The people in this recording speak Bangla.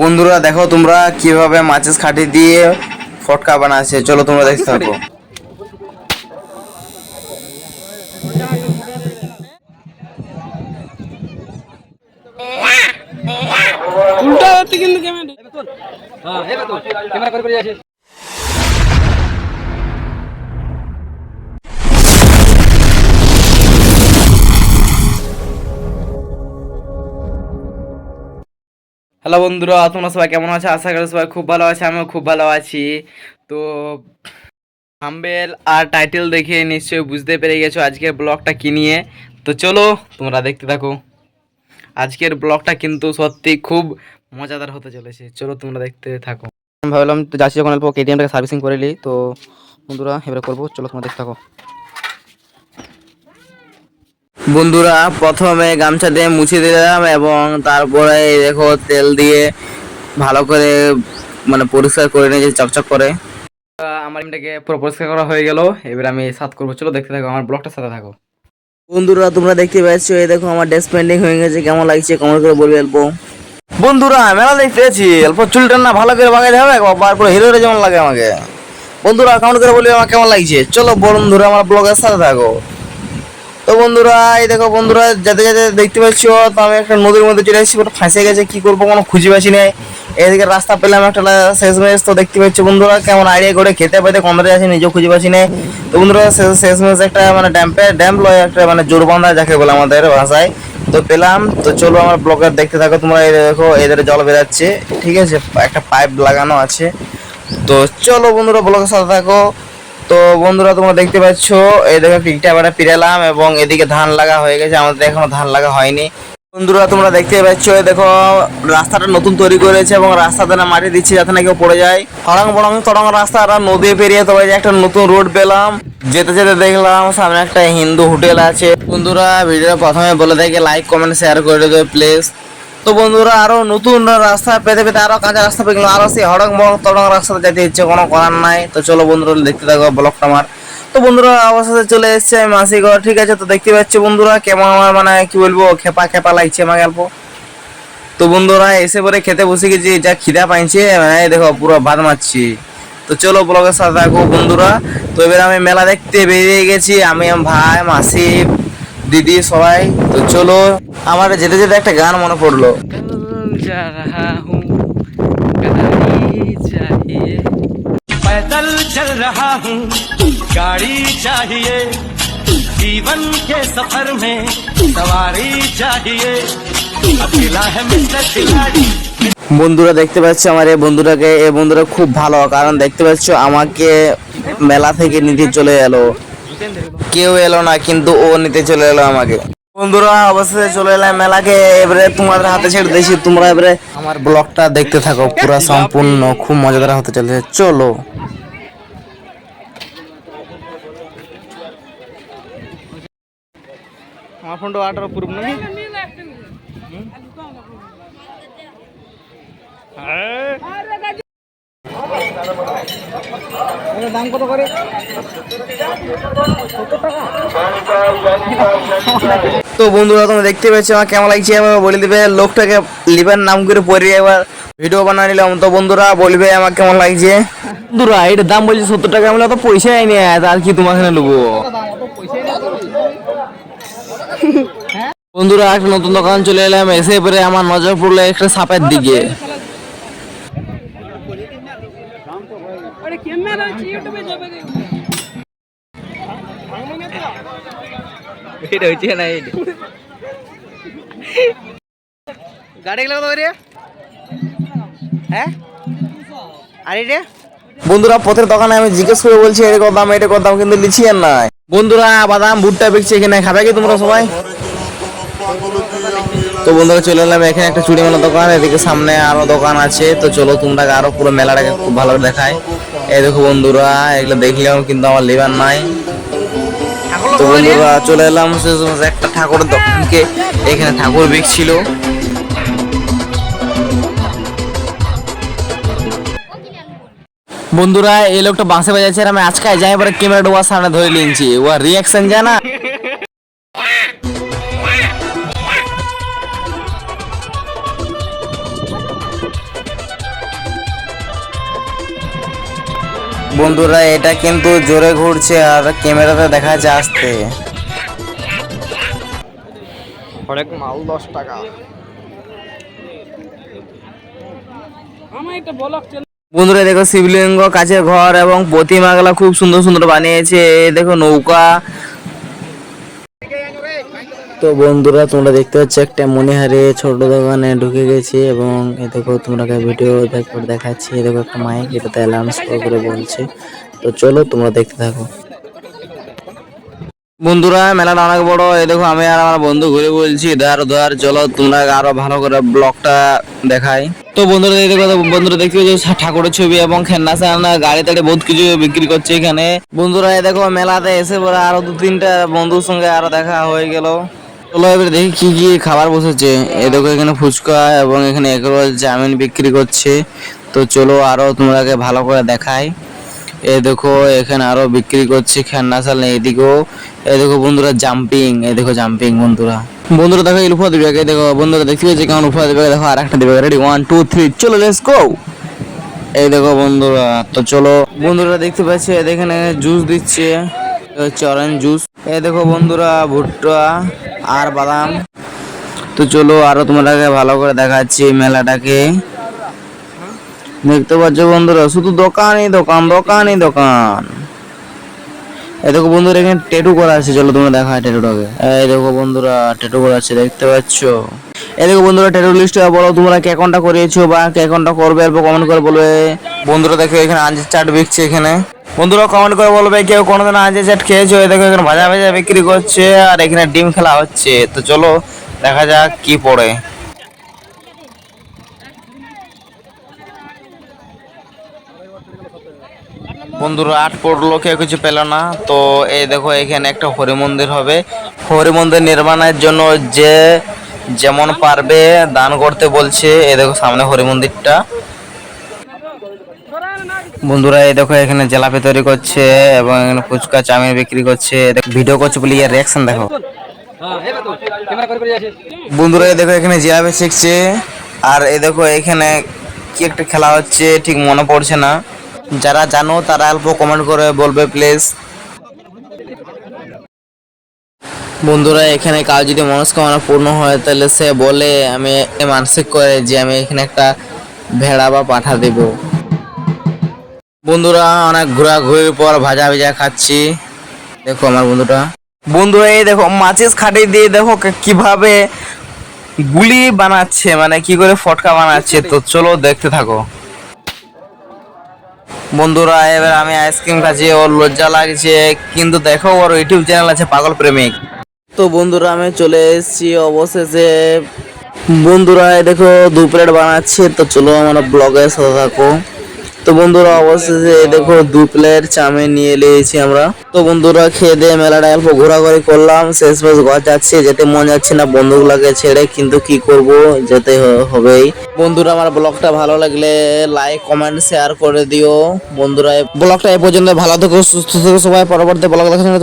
বন্ধুরা দেখো তোমরা কীভাবে মাছের খাটি দিয়ে ফটকা বানাচ্ছে। চলো তোমরা দেখতে থাকো। উল্টা হচ্ছে কিন্তু ক্যামেরা হ্যালো বন্ধুরা, তোমরা সবাই কেমন আছো? আশা করি সবাই খুব ভালো আছে, আমিও খুব ভালো আছি। তো, থাম্বেল আর টাইটেল দেখে নিশ্চয়ই বুঝতে পেরে গেছো আজকের ব্লগটা কি নিয়ে। তো চলো, তোমরা দেখতে থাকো। আজকের ব্লগটা কিন্তু সত্যি খুব মজাদার হতে চলেছে। চলো, তোমরা দেখতে থাকো। আমি ভাবলাম যাচ্ছি যখন অল্প কেটিএমটাকে সার্ভিসিং করে নিই। তো বন্ধুরা, এবারে করব। চলো, তোমরা দেখতে থাকো। বন্ধুরা প্রথমে গামছা দিয়ে মুছে দিলাম এবং তারপরে দেখো তেল দিয়ে ভালো করে মানে পরিষ্কার করে নিয়েছি চকচক করে। আমার এমটাকে পুরো পরিষ্কার করা হয়ে গেল। এবার আমি সাত করব। চলো দেখতে থাকো আমার ব্লগটার সাথে থাকো। বন্ধুরা তোমরা দেখতে পাচ্ছ এই দেখো আমার ড্রেস পেন্ডিং হয়ে গেছে। কেমন লাগছে কমেন্ট করে বলবে অল্প। বন্ধুরা মেলা দেখতে আছি অল্প চুলটা না ভালো করে বাগাইতে হবে বাবার পরে হিরোরে যেমন লাগে আমাকে। বন্ধুরা কমেন্ট করে বলবে আমার কেমন লাগছে। চলো বন্ধুরা আমার ব্লগের সাথে থাকো। তো বন্ধুরা, এই দেখো বন্ধুরা যেতে যাতে দেখতে পাচ্ছ, তো আমি একটা নদীর মধ্যে চলে এসেছি পুরো ফাঁসে গেছে, কি করব কোনো খুঁজে পাচ্ছি না। এদিকে রাস্তা পেলাম একটা লা- শেষ মেশ তো দেখতে পাচ্ছ বন্ধুরা, কেমন আইডিয়া করে খেতে পাইতে কমরে আছে নিজেও খুঁজে পাচ্ছি না। তো বন্ধুরা, শেষ শেষ একটা মানে ড্যাম্পে ড্যাম্প লয় একটা মানে জোর বাঁধা, যাকে বলে আমাদের ভাষায়। তো পেলাম, তো চলো আমার ব্লগার দেখতে থাকো, তোমরা এই দেখো এদের জল বেরাচ্ছে, ঠিক আছে, একটা পাইপ লাগানো আছে। তো চলো বন্ধুরা, ব্লগের সাথে থাকো। তো বন্ধুরা, তোমরা দেখতে পাচ্ছ, এই দেখো পিকটা এবারে পিরালাম এবং এদিকে ধান লাগা হয়ে গেছে, আমাদের এখনও ধান লাগা হয়নি। বন্ধুরা, তোমরা দেখতে পাচ্ছ দেখো, রাস্তাটা নতুন তৈরি করেছে এবং রাস্তাতে না মাটি দিচ্ছে যাতে না কেউ পড়ে যায়। হড়ং বড়ং তড়ং রাস্তা, আর নদী পেরিয়ে তবে একটা নতুন রোড পেলাম। যেতে যেতে দেখলাম, সামনে একটা হিন্দু হোটেল আছে। বন্ধুরা ভিডিও প্রথমে বলে দেখে লাইক কমেন্ট শেয়ার করে দেবে প্লিজ তো বন্ধুরা, আরও নতুন রাস্তা পেতে পেতে আরও কাঁচা রাস্তা পেয়ে গেলাম আরও সেই হড়ং বড়ং তড়ং রাস্তাতে যেতে ইচ্ছে, কোনো করার নাই। তো চলো বন্ধুরা, দেখতে থাকো ব্লগটা আমার। তো বন্ধুরা, অবশেষে চলে এসেছে আমি মাসিঘর ঠিক আছে? তো দেখতে পাচ্ছ বন্ধুরা, কেমন আমার মানে কি বলব, খেপা খেপা লাগছে আমার গল্প তো বন্ধুরা, এসে পরে খেতে বসে গেছি যা খিদা পাইছে মানে দেখো, পুরো ভাত মারছি। তো চলো ব্লগের সাথে থাকো বন্ধুরা। তো এবার আমি মেলা দেখতে বেরিয়ে গেছি, আমি ভাই, মাসি দিদি সবাই তো চলো আমার যেতে যেতে একটা গান মনে পড়লো कल जा रहा हूँ गाड़ी चाहिए पैदल चल रहा हूँ गाड़ी चाहिए जीवन के सफर में सवारी चाहिए अकेला है मिस्टर खिलाड़ी বন্ধুরা দেখতে পাচ্ছ আমার এই বন্ধুটাকে এই বন্ধুরা খুব ভালো কারণ দেখতে পাচ্ছ আমাকে মেলা থেকে নিতে চলে এলো কেউ এলো না, কিন্তু ও নিতে চলে এলো আমাকে। বন্ধুরা, অবশেষে চলে এলাম মেলাকে। এবারে তোমাদের হাতে ছেড়ে দিয়েছি। তোমরা এবারে আমার ব্লগটা দেখতে থাকো। পুরো সম্পূর্ণ, খুব মজাদার হতে চলেছে। চলো। আমার ফোনটা নাকি? দাম কত করে? তো বন্ধুরা তোমরা দেখতে পাচ্ছ আমার কেমন লাগছে? এবার বলে দিবে লোকটাকে লিভার নাম করে পরে এবার। ভিডিও বানিয়ে নিলাম। তো বন্ধুরা বলবে আমার কেমন লাগছে? বন্ধুরা এটার দাম বলছে সত্তর টাকা আমি তো পয়সা নেই আর কি তোমার এখানে নেব বন্ধুরা একটা নতুন দোকান চলে এলাম এসে পরে আমার নজর পড়ল একটা সাপের দিকে। আরে ক্যামেরা আছে ইউটিউবে যাবে এটা হচ্ছে না এটা। গাড়ি গেলে কত হ্যাঁ? আর এটা বন্ধুরা পথের দোকানে আমি জিজ্ঞেস করে বলছি এটা কত দাম এটা কত দাম কিন্তু লিচি আর নাই। বন্ধুরা বাদাম ভুট্টা বিকছে এখানে। খাবে কি তোমরা সবাই? তো বন্ধুরা চলে এলাম এখানে একটা চুড়ি মেলা দোকান, এদিকে সামনে আরও দোকান আছে। তো চলো তোমরা আরও পুরো মেলাটাকে খুব ভালো দেখায় এই দেখো বন্ধুরা, এগুলো দেখলাম কিন্তু আমার লেবার নাই। তো বন্ধুরা চলে এলাম একটা ঠাকুরের দোকানকে, এখানে ঠাকুর বিকছিল। বন্ধুরা, এই লোকটা বাঁশে বাজাচ্ছে আর আমি আজকে যাই পরে ক্যামেরা ডোবার সামনে ধরে নিয়েছি। ও রিয়াকশন জানা? বন্ধুরা এটা কিন্তু জোরে ঘুরছে আর ক্যামেরাতে দেখা যাচ্ছে। আসতে হরেক মাল দশ টাকা। বন্ধুরা দেখো শিবলিঙ্গ কাছের ঘর এবং প্রতিমাগুলো খুব সুন্দর সুন্দর বানিয়েছে। দেখো নৌকা তো বন্ধুরা, তোমরা দেখতে পাচ্ছ একটা মনিহারে ছোট দোকানে ঢুকে গেছে এবং এ দেখো তোমরা ভিডিও দেখো দেখাচ্ছি। এ দেখো একটা মাইক এটাতে অ্যালাউন্স করে বলছে। তো চলো তোমরা দেখতে থাকো। বন্ধুরা মেলাটা অনেক বড়। এই দেখো আমি আর আমার বন্ধু ঘুরে বলছি, ধার ধার, চলো তোমরা আরও ভালো করে ব্লগটা দেখাই। তো বন্ধুরা, এই দেখো, বন্ধুরা দেখতে পাচ্ছ ঠাকুরের ছবি এবং খেলনা সালনা গাড়ি টাড়ি বহুত কিছু বিক্রি করছে এখানে। বন্ধুরা দেখো, মেলাতে এসে পরে আরও দু তিনটা বন্ধুর সঙ্গে আরও দেখা হয়ে গেল। চলো এবারে দেখি কি কি খাবার বসেছে। এ দেখো, এখানে ফুচকা এবং এখানে এগরোল চাউমিন বিক্রি করছে। তো চলো আরও তোমরাকে ভালো করে দেখাই। এ দেখো, এখানে আরও বিক্রি করছে খেলনা সালনা এদিকেও। এ দেখো, বন্ধুরা, জাম্পিং। এ দেখো, জাম্পিং, বন্ধুরা। বন্ধুরা দেখো ইলফা দিবে এই দেখো, বন্ধুরা দেখতে পেয়েছে কেমন উফা দিবে দেখো আর একটা দিবে রেডি ওয়ান টু থ্রি চলো লেটস গো এই দেখো, বন্ধুরা, তো চলো। বন্ধুরা দেখতে পাচ্ছি এখানে জুস দিচ্ছে। হচ্ছে অরেঞ্জ জুস এই দেখো, বন্ধুরা, ভুট্টা আর বাদাম। তো চলো, আরও তোমাদেরকে ভালো করে দেখাচ্ছি মেলাটাকে। দেখতে পাচ্ছ, বন্ধুরা, শুধু দোকানই দোকান দোকানই দোকান। এই দেখো বন্ধুরা, এখানে ট্যাটু করা আছে, চলো তোমরা দেখা ট্যাটুটাকে এই দেখো বন্ধুরা ট্যাটু করা আছে, দেখতে পাচ্ছ? এই দেখো বন্ধুরা ট্যাটু লিস্টে বলো তোমরা কে কোনটা করিয়েছো বা কে কোনটা করবে অল্প কমেন্ট করে বলবে। বন্ধুরা, দেখো এখানে আঞ্জের চাট বিকছে এখানে। বন্ধুরা কমেন্ট করে বলবে কেউ কোনোদিন আঞ্জের চাট খেয়েছো? এই দেখো এখানে ভাজা ভাজা বিক্রি করছে, আর এখানে ডিম খেলা হচ্ছে। তো চলো, দেখা যাক কি পড়ে। বন্ধুরা, আট পড়ল কেউ কিছু পেল না। তো এই দেখো, এখানে একটা হরি মন্দির হবে। হরি মন্দির নির্মাণের জন্য যে যেমন পারবে দান করতে বলছে। এই দেখো, সামনে হরি মন্দিরটা বন্ধুরা, এই দেখো, এখানে জেলাপি তৈরি করছে এবং এখানে ফুচকা, চাউমিন বিক্রি করছে। ভিডিও করছে বলে ইয়ার রিয়াকশন দেখো। বন্ধুরা, এই দেখো, এখানে জিলাপি শিখছে। আর এই দেখো, এখানে কি একটা খেলা হচ্ছে, ঠিক মনে পড়ছে না। যারা জানো তারা অল্প কমেন্ট করে বলবে প্লিজ বন্ধুরা, এখানে কাজ যদি মনস্কামনা পূর্ণ হয়, তাহলে সে বলে, আমি মানসিক করে যে আমি এখানে একটা ভেড়া বা পাঠা দেব। বন্ধুরা, অনেক ঘোরাঘুরির পর ভাজা ভাজা খাচ্ছি। দেখো আমার বন্ধুটা। বন্ধুরা, এই দেখো মাচিস খাটি দিয়ে দেখো কীভাবে গুলি বানাচ্ছে মানে কি করে ফটকা বানাচ্ছে। তো চলো দেখতে থাকো। বন্ধুরা, এবার আমি আইসক্রিম খাচ্ছি ওর লজ্জা লাগছে, কিন্তু দেখো ওর ইউটিউব চ্যানেল আছে পাগল প্রেমিক। তো বন্ধুরা, আমি চলে এসেছি অবশেষে। বন্ধুরা দেখো দু প্লেট বানাচ্ছে, তো চলো আমার ব্লগে সাথে থাকো। তো বন্ধুরা অবশেষে দেখো দু প্লেট চামে নিয়ে নিয়েছি আমরা। তো বন্ধুরা খেয়ে দিয়ে মেলাটা অল্প ঘোরাঘুরি করলাম শেষ মেশ ঘর যাচ্ছে, যেতে মন যাচ্ছে না বন্ধুগুলোকে ছেড়ে, কিন্তু কি করব, যেতে হবেই। বন্ধুরা, আমার ব্লগটা ভালো লাগলে লাইক কমেন্ট শেয়ার করে দিও। বন্ধুরা ব্লগটা এ পর্যন্ত, ভালো থেকো, সুস্থ থেকো সবাই, পরবর্তী ব্লগ দেখার জন্য